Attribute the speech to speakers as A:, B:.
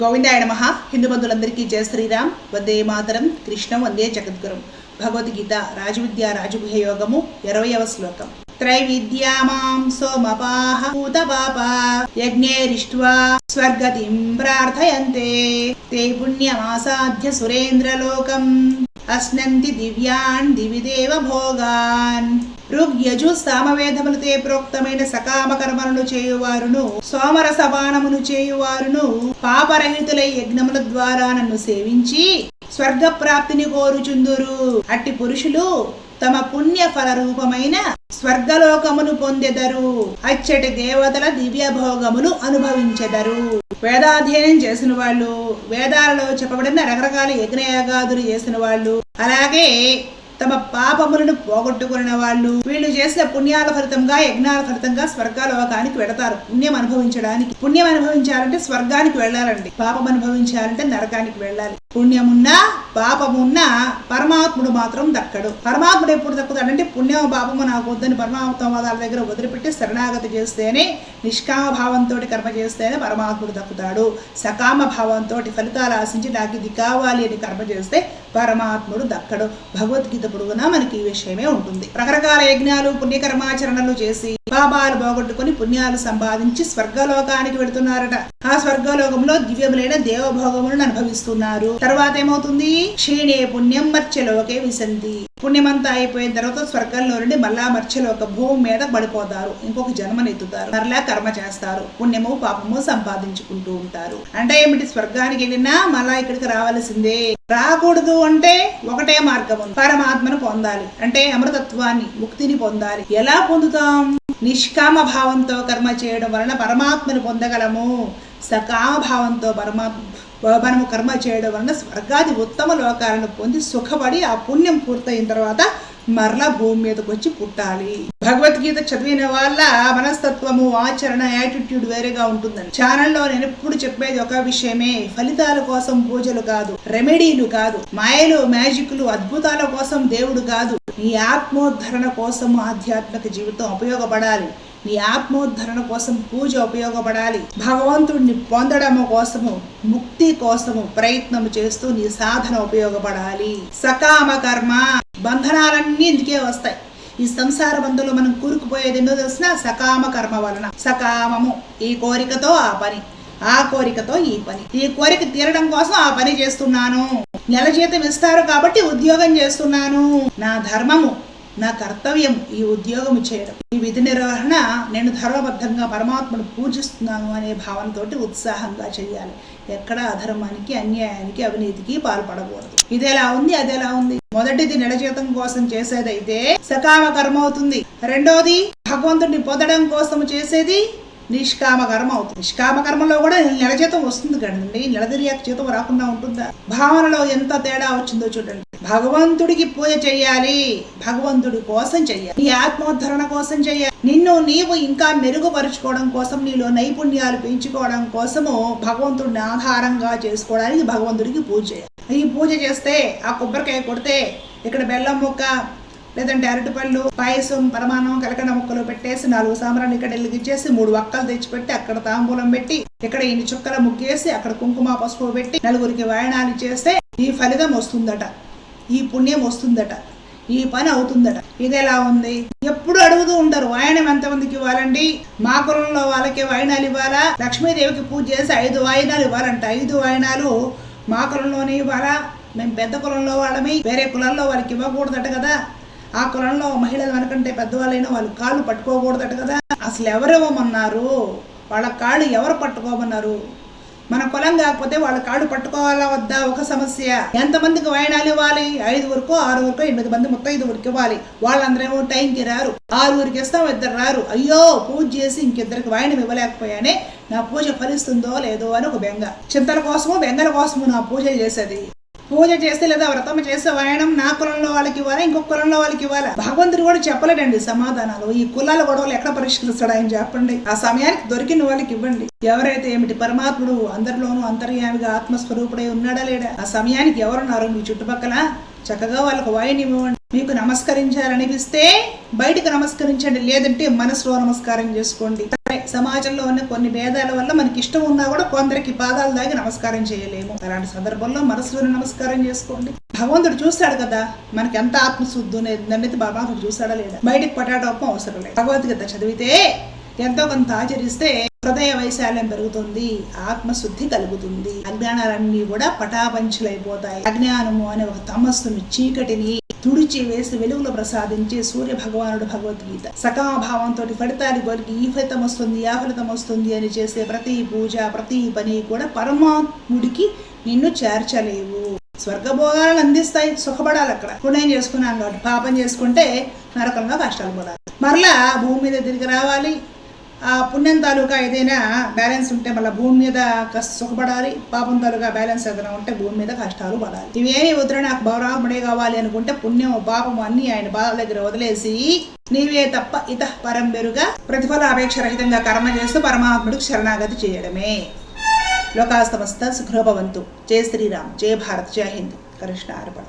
A: గోవిందాయ నమ. హిందూ బంధువులందరికీ జయ శ్రీరామ్. వందే మాతరం. కృష్ణ. వందే జగద్గురం. భగవద్గీత రాజవిద్య రాజగుహ యోగము ఇరవయవ శ్లోకం. త్రైవిద్యా మాం సోమపాహ భూతపాప యజ్ఞేరిష్ట్వా స్వర్గతిం ప్రార్థయంతే. తే పుణ్యమాసాధ్య సురేంద్రలోకం. అస్నంతి దివ్యాన్ దివిదేవ భోగాన్. ఋగ్యజు సామవేదములతో ప్రోక్తమైన సకామ కర్మలను చేయువారును సోమరస పానమును చేయువారును పాపరహితులై యజ్ఞముల ద్వారా నన్ను సేవించి స్వర్గ ప్రాప్తిని కోరుచుందురు. అట్టి పురుషులు తమ పుణ్య ఫల రూపమైన స్వర్గలోకమును పొందెదరు. అచ్చటి దేవతల దివ్య భోగములు అనుభవించెదరు. వేదాధ్యయనం చేసిన వాళ్ళు వేదాలలో చెప్పబడిన రకరకాల యజ్ఞయాగాదులు చేసిన వాళ్ళు అలాగే తమ పాపములను పోగొట్టుకున్న వాళ్ళు. వీళ్ళు చేసిన పుణ్యాల ఫలితంగా యజ్ఞాల ఫలితంగా స్వర్గాలోకానికి వెళతారు. పుణ్యం అనుభవించడానికి. పుణ్యం అనుభవించాలంటే స్వర్గానికి వెళ్ళాలండి. పాపం అనుభవించాలంటే నరకానికి వెళ్ళాలి. పుణ్యమున్నా పాపమున్నా పరమాత్ముడు మాత్రం దక్కడు. పరమాత్ముడు ఎప్పుడు దక్కుతాడంటే పుణ్యం పాపము నాకు వద్దని పరమాత్మవాదాల దగ్గర వదిలిపెట్టి శరణాగతి చేస్తేనే నిష్కామ భావంతో కర్మ చేస్తేనే పరమాత్ముడు దక్కుతాడు. సకామ భావంతో ఫలితాలు ఆశించి నాకు ఇది కావాలి అని కర్మ చేస్తే పరమాత్ముడు దక్కడు. భగవద్గీత పొడుగునా మనకి ఈ విషయమే ఉంటుంది. రకరకాల యజ్ఞాలు పుణ్యకర్మాచరణలు చేసి పాపాలు పోగొట్టుకుని పుణ్యాలు సంపాదించి స్వర్గలోకానికి వెళుతున్నారట. ఆ స్వర్గలోకంలో దివ్యములైన దేవభోగములను అనుభవిస్తున్నారు. తర్వాత ఏమవుతుంది? క్షీణే పుణ్యం మర్చెలోకే విసంతి. పుణ్యమంతా అయిపోయిన తర్వాత స్వర్గంలో నుండి మళ్ళా మర్చెలోక భూమి మీద పడిపోతారు. ఇంకొక జన్మనెత్తుతారు మరలా కర్మ చేస్తారు. పుణ్యము పాపము సంపాదించుకుంటూ ఉంటారు. అంటే ఏమిటి? స్వర్గానికి వెళ్ళినా మళ్ళా ఇక్కడికి రావాల్సిందే. రాకూడదు అంటే ఒకటే మార్గం ఉంది. పరమాత్మను పొందాలి. అంటే అమృతత్వాన్ని ముక్తిని పొందాలి. ఎలా పొందుతాం? నిష్కామ భావంతో కర్మ చేయడం వలన పరమాత్మను పొందగలము. సకామ భావంతో పరమాత్మ మనము కర్మ చేయడం వలన స్వర్గాది ఉత్తమ లోకాలను పొంది సుఖపడి ఆ పుణ్యం పూర్తయిన తర్వాత మరలా భూమి మీదకి వచ్చి పుట్టాలి. భగవద్గీత చదివిన వాళ్ళ మనస్తత్వము ఆచరణ యాటిట్యూడ్ వేరేగా ఉంటుందని ఛానల్లో నేను ఎప్పుడు చెప్పేది ఒక విషయమే ఫలితాల కోసం పూజలు కాదు రెమెడీలు కాదు మాయలు మ్యాజిక్లు అద్భుతాల కోసం దేవుడు కాదు. నీ ఆత్మోద్ధరణ కోసం ఆధ్యాత్మిక జీవితం ఉపయోగపడాలి. నీ ఆత్మోద్ధరణ కోసం పూజ ఉపయోగపడాలి. భగవంతుడిని పొందడం కోసము ముక్తి కోసము ప్రయత్నం చేస్తూ నీ సాధన ఉపయోగపడాలి. సకామ కర్మ. బంధనాలన్నీ ఇందుకే వస్తాయి. ఈ సంసార బంధులో మనం కూరుకుపోయేది ఎన్నో తెలిసిన సకామ కర్మ వలన. సకామము. ఈ కోరికతో ఆ పని. ఆ కోరికతో ఈ పని. ఈ కోరిక తీరడం కోసం ఆ పని చేస్తున్నాను. నెల జీతం ఇస్తారు కాబట్టి ఉద్యోగం చేస్తున్నాను. నా ధర్మము. నా కర్తవ్యం ఈ ఉద్యోగం చేయడం. ఈ విధి నిర్వహణ నేను ధర్మబద్ధంగా పరమాత్మను పూజిస్తున్నాను అనే భావనతోటి ఉత్సాహంగా చేయాలి ఎక్కడ అధర్మానికి అన్యాయానికి అవినీతికి పాల్పడకూడదు. ఇది ఎలా ఉంది అది ఎలా ఉంది. మొదటిది నెల జీతం కోసం చేసేదైతే సకామ కర్మ అవుతుంది. రెండోది భగవంతుడిని పొందడం కోసం చేసేది నిష్కామ కర్మ అవుతుంది. నిష్కామ కర్మలో కూడా నెల జీతం వస్తుంది కదండి. నెలదిరియాక జీతం రాకుండా ఉంటుందా? భావనలో ఎంత తేడా వచ్చిందో చూడండి. భగవంతుడికి పూజ చేయాలి. భగవంతుడి కోసం చెయ్యాలి నీ ఆత్మోద్ధరణ కోసం చెయ్యాలి నిన్ను నీవు ఇంకా మెరుగుపరుచుకోవడం కోసం నీలో నైపుణ్యాలు పెంచుకోవడం కోసము భగవంతుడిని ఆధారంగా చేసుకోవడానికి భగవంతుడికి పూజ చేయాలి. ఈ పూజ చేస్తే ఆ కొబ్బరికాయ కొడితే ఇక్కడ బెల్లం ముక్క లేదంటే అరటిపళ్ళు పాయసం పరమానం కలకండ ముక్కలు పెట్టేసి నాలుగు సాంబ్రాన్ని ఇక్కడ వెలిగించేసి మూడు వక్కలు తెచ్చిపెట్టి అక్కడ తాంబూలం పెట్టి ఇక్కడ ఇన్ని చుక్కల ముగ్గేసి అక్కడ కుంకుమ పసుపు పెట్టి నలుగురికి వాయనాలు చేస్తే ఈ ఫలితం వస్తుందట. ఈ పుణ్యం వస్తుందట. ఈ పని అవుతుందట. ఇది ఎలా ఉంది? ఎప్పుడు అడుగుతూ ఉంటారు వాయనం ఎంతమందికి ఇవ్వాలండి? మా కులంలో వాళ్ళకి వాయనాలు ఇవ్వాలా? లక్ష్మీదేవికి పూజ చేసి ఐదు వాయనాలు ఇవ్వాలంట. ఐదు వాయనాలు మా కులంలోనే ఇవ్వాలా? మేము పెద్ద కులంలో వాళ్ళమి వేరే కులాల్లో వాళ్ళకి ఇవ్వకూడదట కదా. ఆ కులంలో మహిళలు వెనకంటే పెద్దవాళ్ళైనా వాళ్ళు కాళ్ళు పట్టుకోకూడదట కదా. అసలు ఎవరు ఇవ్వమన్నారు? వాళ్ళ కాళ్ళు ఎవరు పట్టుకోమన్నారు? మన కులం కాకపోతే వాళ్ళ కాళ్ళు పట్టుకోవాలా వద్దా? ఒక సమస్య. ఎంతమందికి వాయినాలు ఇవ్వాలి? ఐదు వరకు ఆరు వరకు ఎనిమిది మంది మొత్తం ఐదు వరకు ఇవ్వాలి వాళ్ళందరేమో టైంకి రారు. ఆరుగురికి ఇస్తాం ఇద్దరు రారు. అయ్యో పూజ చేసి ఇంకిద్దరికి వాయినం ఇవ్వలేకపోయానే నా పూజ ఫలిస్తుందో లేదో అని ఒక బెంగ. చింతల కోసము బెంగల కోసము నా పూజ చేసేది. పూజ చేస్తే లేదా వ్రతం చేస్తే వాయనం నా కులంలో వాళ్ళకి ఇవ్వాలా? ఇంకొక కులంలో వాళ్ళకి ఇవ్వాలా? భగవంతుడు కూడా చెప్పలేడండి సమాధానాలు. ఈ కులాల గొడవలు ఎక్కడ పరిష్కరిస్తాడు ఆయన చెప్పండి. ఆ సమయానికి దొరికిన వాళ్ళకి ఇవ్వండి. ఎవరైతే ఏమిటి పరమాత్ముడు అందరిలోనూ అంతర్యామిగా ఆత్మస్వరూపుడై ఉన్నాడా లేడా? ఆ సమయానికి ఎవరున్నారు? మీ చుట్టుపక్కల చక్కగా వాళ్ళకు వాయిని ఇవ్వండి. మీకు నమస్కరించాలనిపిస్తే బయటకు నమస్కరించండి. లేదంటే మనసులో నమస్కారం చేసుకోండి. సమాజంలో ఉన్న కొన్ని భేదాల వల్ల మనకి ఇష్టం ఉన్నా కూడా కొందరికి పాదాలు దాగి నమస్కారం చేయలేము. అలాంటి సందర్భంలో మనసులోని నమస్కారం చేసుకోండి. భగవంతుడు చూస్తాడు కదా మనకి ఎంత ఆత్మశుద్ధి అనేది భగవంతుడు చూసాడా లేదా? బయటికి పటాటోపం అవసరం లేదు. భగవద్గీత చదివితే ఎంతో కొంత ఆచరిస్తే హృదయ వైశాల్యం పెరుగుతుంది ఆత్మశుద్ధి కలుగుతుంది. అజ్ఞానాలన్నీ కూడా పటాపంచులైపోతాయి. అజ్ఞానము అనే ఒక తమస్సును చీకటిని తుడిచి వేసి వెలుగులో ప్రసాదించే సూర్య భగవానుడు భగవద్గీత. సకామభావంతో ఫలితాలు కొలికి ఈ ఫలితం వస్తుంది ఆ ఫలితం వస్తుంది అని చేసే ప్రతి పూజ ప్రతి పని కూడా పరమాత్ముడికి నిన్ను చేర్చలేవు. స్వర్గభోగాలను అందిస్తాయి సుఖపడాలి అక్కడ. పుణ్యం చేసుకున్నాను కాబట్టి పాపం చేసుకుంటే నరకంగా కష్టాలు పడాలి మరలా భూమి మీద తిరిగి రావాలి పుణ్యం తాలూకా ఏదైనా బ్యాలెన్స్ ఉంటే మళ్ళీ భూమి మీద కష్ట సుఖపడాలి పాపం తాలూకా బ్యాలెన్స్ ఏదైనా ఉంటే భూమి మీద కష్టాలు పడాలి. ఇవేమి వదిలే నాకు బౌరాహ్మడే కావాలి అనుకుంటే పుణ్యం పాపం అన్ని ఆయన బాధల దగ్గర వదిలేసి నీవే తప్ప ఇత పరంబెరుగా ప్రతిఫల అపేక్ష రహితంగా కర్మ చేస్తూ పరమాత్ముడికి శరణాగతి చేయడమే. లోకాస్తమస్త సుఖభవంతు జయ శ్రీరామ్. జయ భారత్. జయ హింద్. కృష్ణ అర్పణ.